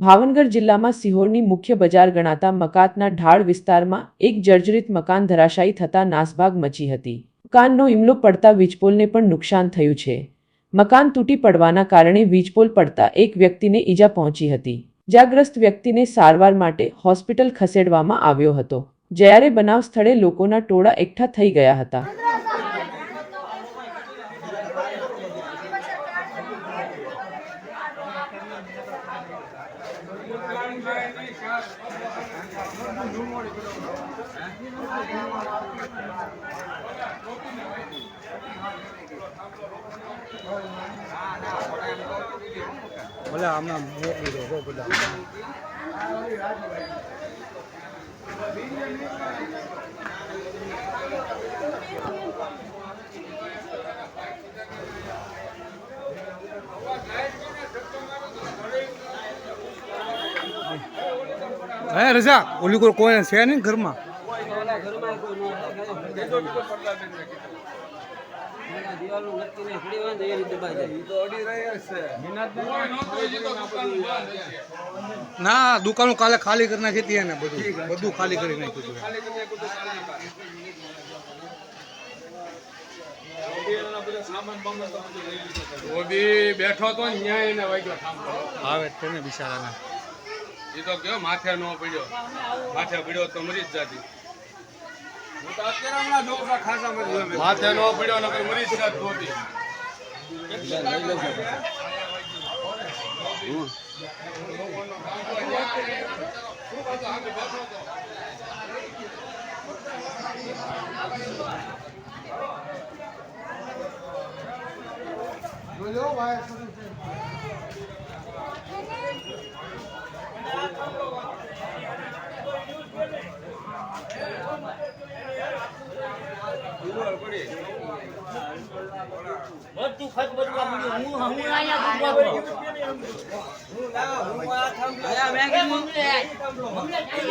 ભાવનગર જિલ્લામાં સિહોરની મુખ્ય બજાર ગણાતા મકાતના ઢાળ વિસ્તારમાં એક જર્જરિત મકાન ધરાશાયી થતાં નાસભાગ મચી હતી. મકાનનો ઇમલો પડતા વીજપોલને પણ નુકસાન થયું છે. મકાન તૂટી પડવાના કારણે વીજપોલ પડતા એક વ્યક્તિને ઈજા પહોંચી હતી. ઇજાગ્રસ્ત વ્યક્તિને સારવાર માટે હોસ્પિટલ ખસેડવામાં આવ્યો હતો. જ્યારે બનાવ સ્થળે લોકોના ટોળા એકઠા થઈ ગયા હતા. ભલે હમણાં મોકલી દો બધા. હે રજા ઓલી કોઈ કોઈ છે નહીં ઘરમાં. ના દુકાનો કાલે ખાલી કરી નાખી હતી એને બધું. બધું ખાલી કરી નાખ્યું હતું. બેઠો તો ને ન્યાય એને વાગ્યો. આવે છે ને બિચારાને. એ તો કયો માથે નો પડ્યો. માથે પડ્યો તો મરી જ જતી. માથે નો પડ્યો નકર મરી જ જાત મોદી બધું ખર્ચ બધું આ બધું. હું હું અહીંયા ડૂબવા પડ્યો. આયા. મેં કીધું મમ્મી આય.